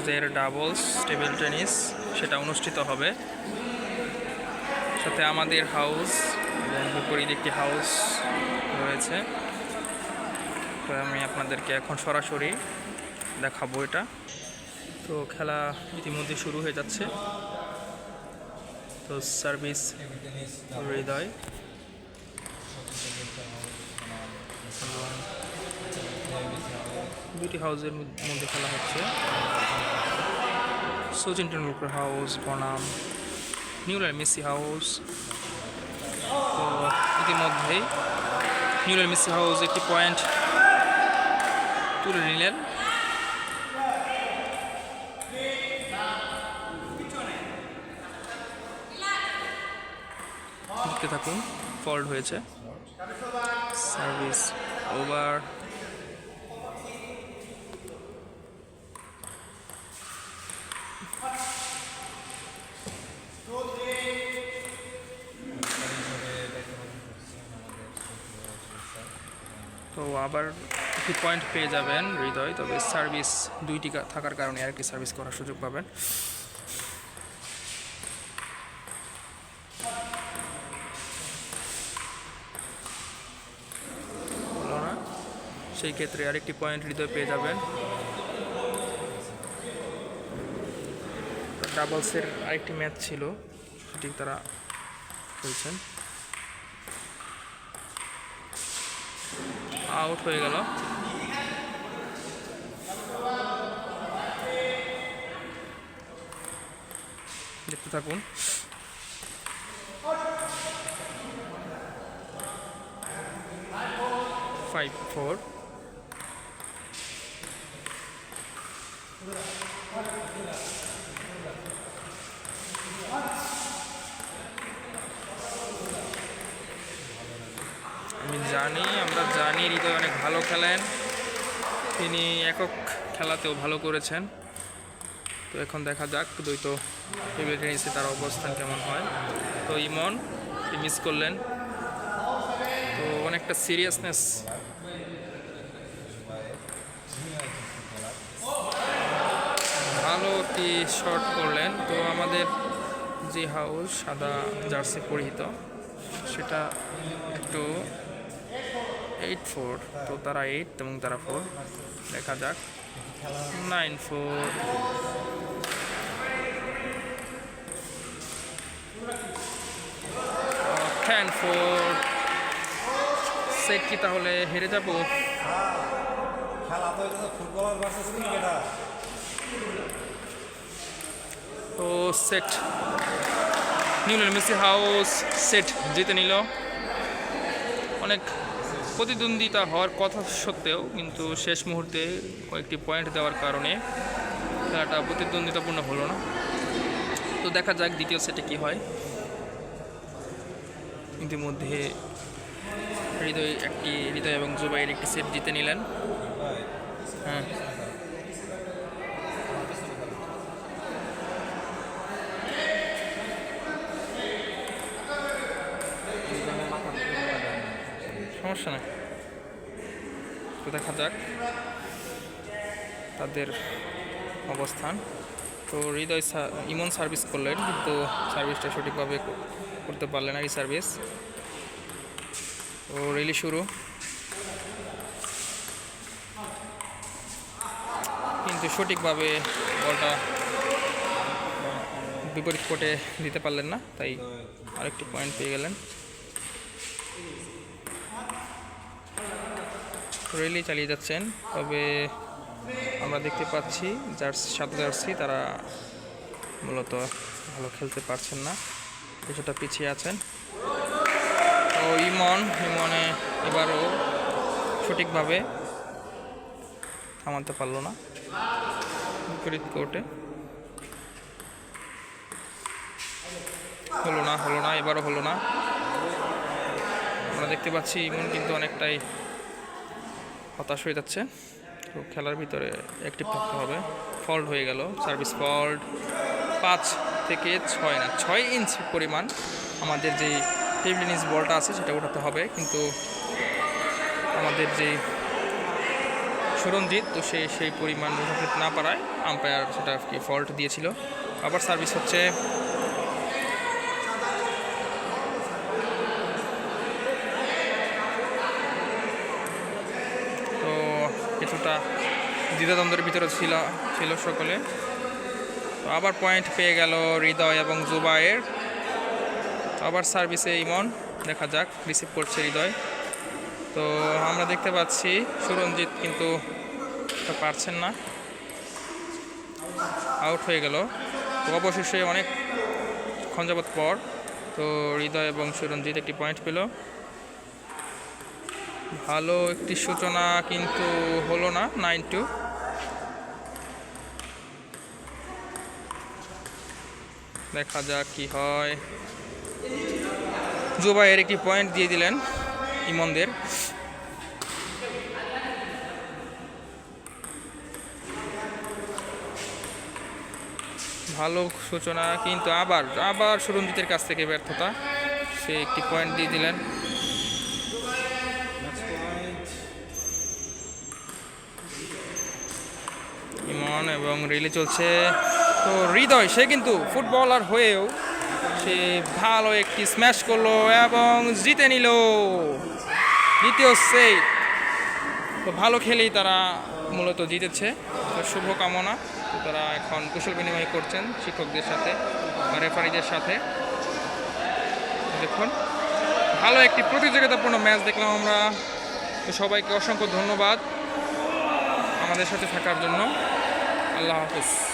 পুরুষদের doubles, table tennis, সেটা অনুষ্ঠিত হবে। সাথে আমাদের হাউস এবং বিপরীত একটি হাউস রয়েছে। তো আমি আপনাদেরকে এখন সরাসরি দেখাবো এটা। তো খেলা ইতিমধ্যে শুরু হয়ে যাচ্ছে। তো সার্ভিস হৃদয়। দুটি হাউসের মধ্যে খেলা হচ্ছে। সচিন টেন্ডুলকার হাউস বনাম নিউল্যান্ড মেসি হাউস। তো ইতিমধ্যেই নিউল্যান্ড মেসি হাউস একটি পয়েন্ট তুলে নিলেন। থাকুন ফল্ট হয়েছে। Service over. তো আবার একটি পয়েন্ট পেয়ে যাবেন হৃদয়। তবে সার্ভিস দুইটি থাকার কারণে আর কি সার্ভিস করার সুযোগ পাবেন। সেই ক্ষেত্রে আরেকটি পয়েন্ট হৃদয় পেয়ে যাবেন। ডাবলসের আরেকটি ম্যাচ ছিল, সেটি তারা খেলছেন। আউট হয়ে গেল। দেখতে থাকুন। ফাইভ ফোর আমি জানি, আমরা জানি হৃদয় অনেক ভালো খেলেন। তিনি একক খেলাতেও ভালো করেছেন। তো এখন দেখা যাক, দ্বৈত টেবিল টেনিসে তার অবস্থান কেমন হয়। তো ইমন মিস করলেন। তো অনেকটা সিরিয়াসনেস ভালো একটি শট করলেন। তো আমাদের যে হাউস সাদা জার্সি পরিহিত, সেটা একটু এইট ফোর তো তারা এইট এবং তারা ফোর দেখা যাক। Nine four ten four set কি তাহলে হেরে যাব? তো set Newland Massey House set জিতে নিল। অনেক প্রতিদ্বন্দ্বিতা হওয়ার কথা সত্ত্বেও কিন্তু শেষ মুহূর্তে কয়েকটি পয়েন্ট দেওয়ার কারণে খেলাটা প্রতিদ্বন্দ্বিতাপূর্ণ হলো না। তো দেখা যাক দ্বিতীয় সেটে কী হয়। ইতিমধ্যে হৃদয় একটি, হৃদয় এবং জুবাইয়ের একটি সেট জিতে নিলেন। হ্যাঁ। সমস্যা নেই। তো দেখা যাক তাদের অবস্থান। তো হৃদয় ইমন সার্ভিস করলেন, কিন্তু সার্ভিসটা সঠিকভাবে করতে পারলেন না এই সার্ভিস। তো রেলি শুরু। কিন্তু সঠিকভাবে বলটা বিপরীত কোর্টে দিতে পারলেন না, তাই আরেকটি পয়েন্ট পেয়ে গেলেন। রেলি চালিয়ে যাচ্ছেন, তবে আমরা দেখতে পাচ্ছি জার্সি, সাদা জার্সি তারা মূলত ভালো খেলতে পারছেন না, কিছুটা পিছিয়ে আছেন। তো ইমন, ইমনে এবারও সঠিকভাবে থামাতে পারল না বিপরীত কোর্টে। হলো না হলো না, এবারও হলো না। আমরা দেখতে পাচ্ছি ইমন কিন্তু অনেকটাই হতাশ হয়ে যাচ্ছে। তো খেলার ভিতরে অ্যাক্টিভ থাকতে হবে। ফল্ট হয়ে গেল। সার্ভিস ফল্ট পাঁচ থেকে ছয় না, ছয় ইঞ্চ পরিমাণ আমাদের যে টেবিল টেনিস বলটা আছে সেটা ওঠাতে হবে। কিন্তু আমাদের যে সুরঞ্জিত, তো সে সেই পরিমাণ না পারায় আম্পায়ার সেটা ফল্ট দিয়েছিল। আবার সার্ভিস হচ্ছে তো কিছুটা দ্বিধাদ্বন্দ্বের ভিতরে ছিল ছিল সকলে। আবার পয়েন্ট পেয়ে গেল হৃদয় এবং জুবায়ের আবার সার্ভিসে ইমন, দেখা যাক রিসিভ করছে হৃদয়। তো আমরা দেখতে পাচ্ছি সুরঞ্জিত কিন্তু পারছেন না। আউট হয়ে গেল। তো অবশেষে অনেক খঞ্জাবত পর তো হৃদয় এবং সুরঞ্জিত একটি পয়েন্ট পেল। ভালো একটি সূচনা কিন্তু হলো না নাইন টু দেখা যাক কি হয়। জুবাইয়ের একটি পয়েন্ট দিয়ে দিলেন ইমনদের। ভালো সূচনা কিন্তু আবার আবার সুরঞ্জিতের কাছ থেকে ব্যর্থতা। সে একটি পয়েন্ট দিয়ে দিলেন। ইমন এবং রিলে চলছে। তো হৃদয়, সে কিন্তু ফুটবলার হয়েও সে ভালো একটি স্ম্যাশ করল এবং জিতে নিল। দ্বিতীয় সেট তো ভালো খেলেই তারা মূলত জিতেছে। তো শুভকামনা। তারা এখন কুশল বিনিময় করছেন শিক্ষকদের সাথে রেফারিদের সাথে। দেখুন, ভালো একটি প্রতিযোগিতাপূর্ণ ম্যাচ দেখলাম আমরা। তো সবাইকে অসংখ্য ধন্যবাদ আমাদের সাথে থাকার জন্য। আল্লাহ হাফিজ।